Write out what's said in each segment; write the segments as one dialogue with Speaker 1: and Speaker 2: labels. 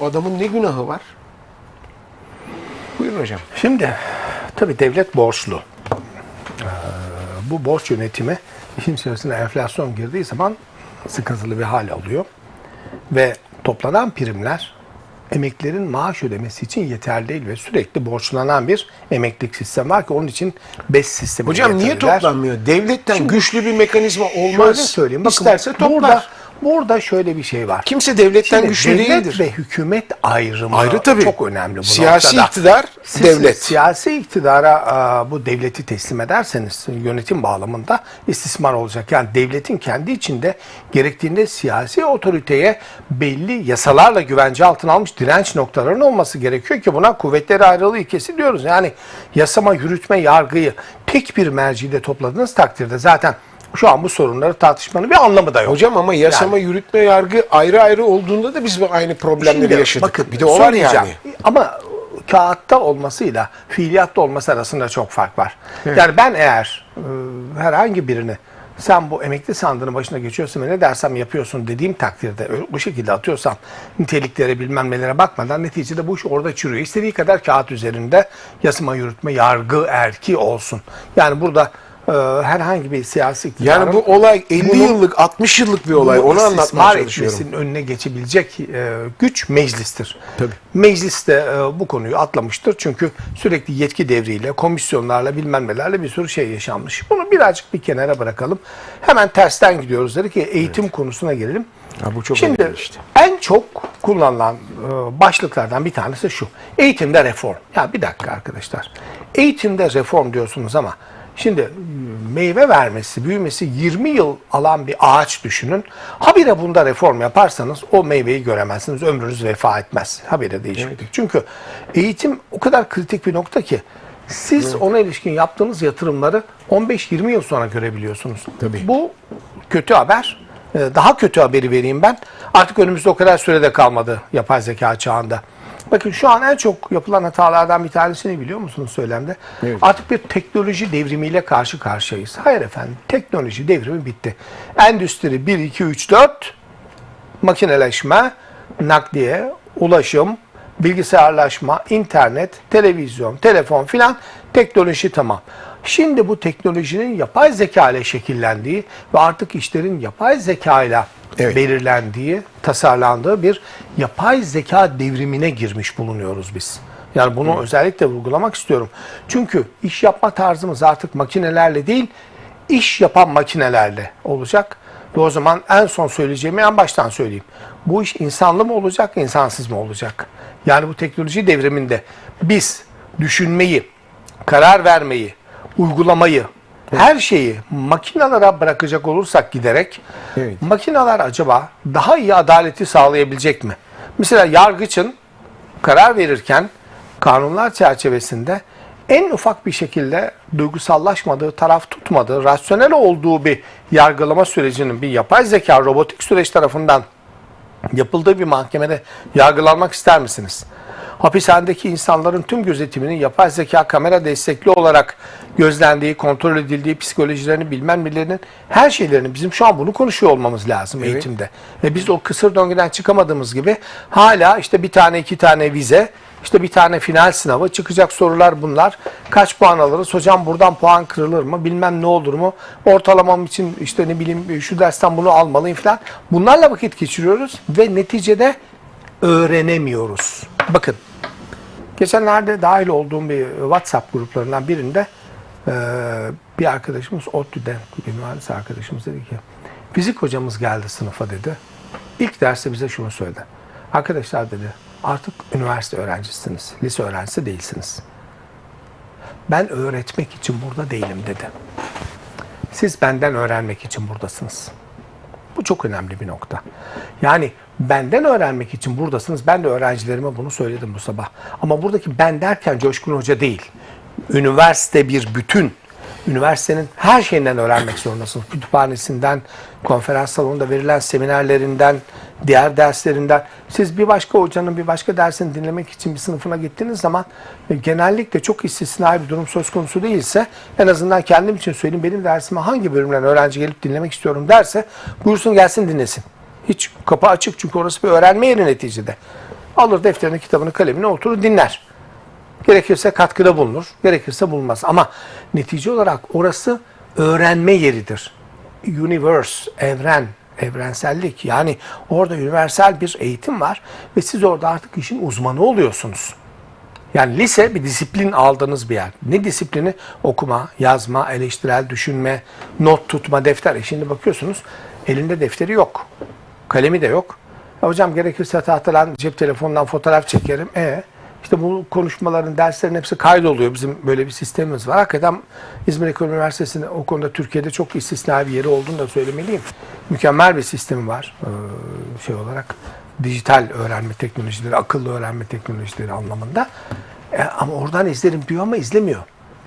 Speaker 1: O adamın ne günahı var? Buyurun hocam.
Speaker 2: Şimdi tabii devlet borçlu. Ee, bu borç yönetimi işin içerisine enflasyon girdiği zaman sıkıntılı bir hal alıyor. Ve toplanan primler emeklerin maaş ödemesi için yeterli değil ve sürekli borçlanan bir emeklilik sistemi var ki onun için BES sistemi
Speaker 1: Hocam niye toplanmıyor? Devletten
Speaker 2: Şimdi
Speaker 1: güçlü bir mekanizma olmaz.
Speaker 2: Şöyle söyleyeyim. Bakın,
Speaker 1: İsterse toplar.
Speaker 2: Burada, burada şöyle bir şey var.
Speaker 1: Kimse devletten
Speaker 2: Şimdi
Speaker 1: güçlü
Speaker 2: devlet
Speaker 1: değildir.
Speaker 2: ve hükümet ayrımı
Speaker 1: Ayrı tabii.
Speaker 2: çok önemli bu
Speaker 1: Siyasi
Speaker 2: noktada.
Speaker 1: iktidar,
Speaker 2: Siz
Speaker 1: devlet.
Speaker 2: Siyasi iktidara bu devleti teslim ederseniz yönetim bağlamında istismar olacak. Yani devletin kendi içinde gerektiğinde siyasi otoriteye belli yasalarla güvence altına almış direnç noktalarının olması gerekiyor ki buna kuvvetleri ayrılığı ilkesi diyoruz. Yani yasama, yürütme, yargıyı tek bir mercide topladığınız takdirde zaten şu an bu sorunları tartışmanın bir anlamı da yok.
Speaker 1: Hocam ama yasama, yürütme, yargı ayrı ayrı olduğunda da biz aynı problemleri
Speaker 2: Şimdi
Speaker 1: yaşadık.
Speaker 2: bakın,
Speaker 1: bir de o var yani.
Speaker 2: Ama kağıtta olmasıyla fiiliyatta olması arasında çok fark var. Yani ben eğer e, herhangi birini sen bu emekli sandığının başına geçiyorsun ve ne dersem yapıyorsun dediğim takdirde bu şekilde atıyorsam niteliklere bilmem nelere bakmadan neticede bu iş orada çürüyor. İstediği kadar kağıt üzerinde yasama yürütme yargı erki olsun. Yani burada e, herhangi bir siyasi iktidarın
Speaker 1: Yani bu olay 50
Speaker 2: bunu-
Speaker 1: yıllık, 60 yıllık bir olay. Onu anlatmaya çalışıyorum.
Speaker 2: etmesinin önüne geçebilecek e, güç meclistir.
Speaker 1: Tabii.
Speaker 2: Meclis de e, bu konuyu atlamıştır. Çünkü sürekli yetki devriyle, komisyonlarla bilmem nelerle bir sürü şey yaşanmış. Bunu birazcık bir kenara bırakalım. Hemen tersten gidiyoruz. Dedik ki eğitim konusuna gelelim.
Speaker 1: Ha, bu çok
Speaker 2: Şimdi
Speaker 1: işte.
Speaker 2: en çok kullanılan e, başlıklardan bir tanesi şu. Eğitimde reform. Ya bir dakika arkadaşlar. Eğitimde reform diyorsunuz ama şimdi meyve vermesi, büyümesi 20 yıl alan bir ağaç düşünün. Habire bunda reform yaparsanız o meyveyi göremezsiniz. Ömrünüz vefa etmez. Habire değişiklik. Çünkü eğitim o kadar kritik bir nokta ki siz ona ilişkin yaptığınız yatırımları 15-20 yıl sonra görebiliyorsunuz.
Speaker 1: Tabii.
Speaker 2: Bu kötü haber. Ee, Daha kötü haberi vereyim ben. Artık önümüzde o kadar sürede kalmadı yapay zeka çağında. Bakın şu an en çok yapılan hatalardan bir tanesini biliyor musunuz söylemde?
Speaker 1: Evet.
Speaker 2: Artık bir teknoloji devrimiyle karşı karşıyayız. Hayır efendim, teknoloji devrimi bitti. Endüstri 1, 2, 3, 4, makineleşme, nakliye, ulaşım, bilgisayarlaşma, internet, televizyon, telefon filan teknoloji tamam. Şimdi bu teknolojinin yapay zeka ile şekillendiği ve artık işlerin yapay zeka ile
Speaker 1: Evet.
Speaker 2: belirlendiği, tasarlandığı bir yapay zeka devrimine girmiş bulunuyoruz biz. Yani bunu özellikle vurgulamak istiyorum. Çünkü iş yapma tarzımız artık makinelerle değil, iş yapan makinelerle olacak. Ve o zaman en son söyleyeceğimi en baştan söyleyeyim. Bu iş insanlı mı olacak, insansız mı olacak? Yani bu teknoloji devriminde biz düşünmeyi, karar vermeyi, uygulamayı, her şeyi makinalara bırakacak olursak giderek
Speaker 1: Evet.
Speaker 2: makineler acaba daha iyi adaleti sağlayabilecek mi? Mesela yargıçın karar verirken kanunlar çerçevesinde en ufak bir şekilde duygusallaşmadığı, taraf tutmadığı, rasyonel olduğu bir yargılama sürecinin bir yapay zeka, robotik süreç tarafından yapıldığı bir mahkemede yargılanmak ister misiniz? Hapishanedeki insanların tüm gözetiminin yapay zeka kamera destekli olarak gözlendiği, kontrol edildiği, psikolojilerini bilmem nelerinin her şeylerini bizim şu an bunu konuşuyor olmamız lazım eğitimde. Ve biz o kısır döngüden çıkamadığımız gibi hala işte bir tane iki tane vize, işte bir tane final sınavı, çıkacak sorular bunlar. Kaç puan alırız? Hocam buradan puan kırılır mı? Bilmem ne olur mu? Ortalamam için işte ne bileyim şu dersten bunu almalıyım falan. Bunlarla vakit geçiriyoruz ve neticede öğrenemiyoruz. Bakın geçenlerde dahil olduğum bir WhatsApp gruplarından birinde bir arkadaşımız ODTÜ'den bir mühendis arkadaşımız dedi ki fizik hocamız geldi sınıfa dedi. İlk derste bize şunu söyledi. Arkadaşlar dedi artık üniversite öğrencisiniz. Lise öğrencisi değilsiniz. Ben öğretmek için burada değilim dedi. Siz benden öğrenmek için buradasınız. Bu çok önemli bir nokta. Yani benden öğrenmek için buradasınız. Ben de öğrencilerime bunu söyledim bu sabah. Ama buradaki ben derken Coşkun Hoca değil. Üniversite bir bütün. Üniversitenin her şeyinden öğrenmek zorundasınız. Kütüphanesinden, konferans salonunda verilen seminerlerinden, diğer derslerinden. Siz bir başka hocanın bir başka dersini dinlemek için bir sınıfına gittiğiniz zaman e, genellikle çok istisnai bir durum söz konusu değilse en azından kendim için söyleyeyim benim dersime hangi bölümden öğrenci gelip dinlemek istiyorum derse buyursun gelsin dinlesin. Hiç kapı açık çünkü orası bir öğrenme yeri neticede. Alır defterini, kitabını, kalemini oturur dinler. Gerekirse katkıda bulunur, gerekirse bulunmaz. Ama netice olarak orası öğrenme yeridir. Universe, evren, evrensellik. Yani orada universal bir eğitim var ve siz orada artık işin uzmanı oluyorsunuz. Yani lise bir disiplin aldığınız bir yer. Ne disiplini? Okuma, yazma, eleştirel düşünme, not tutma, defter. E şimdi bakıyorsunuz elinde defteri yok. Kalemi de yok. Ya hocam gerekirse tahtadan cep telefonundan fotoğraf çekerim. E işte bu konuşmaların, derslerin hepsi kaydoluyor. Bizim böyle bir sistemimiz var. Hakikaten İzmir Ekonomi Üniversitesi'nin o konuda Türkiye'de çok istisnai bir yeri olduğunu da söylemeliyim. Mükemmel bir sistemi var ee, şey olarak. Dijital öğrenme teknolojileri, akıllı öğrenme teknolojileri anlamında. E, ama oradan izlerim diyor ama izlemiyor.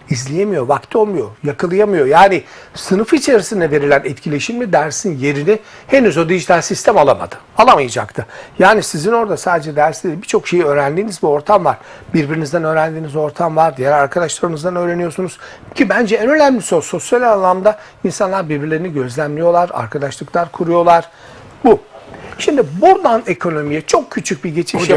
Speaker 2: İzleyemiyor, vakti olmuyor, yakalayamıyor. Yani sınıf içerisinde verilen etkileşimli dersin yerini henüz o dijital sistem alamadı. Alamayacaktı. Yani sizin orada sadece ders değil, birçok şeyi öğrendiğiniz bir ortam var. Birbirinizden öğrendiğiniz ortam var. Diğer arkadaşlarınızdan öğreniyorsunuz. Ki bence en önemlisi o. Sosyal anlamda insanlar birbirlerini gözlemliyorlar, arkadaşlıklar kuruyorlar. Bu. Şimdi buradan ekonomiye çok küçük bir geçiş
Speaker 1: Hocam,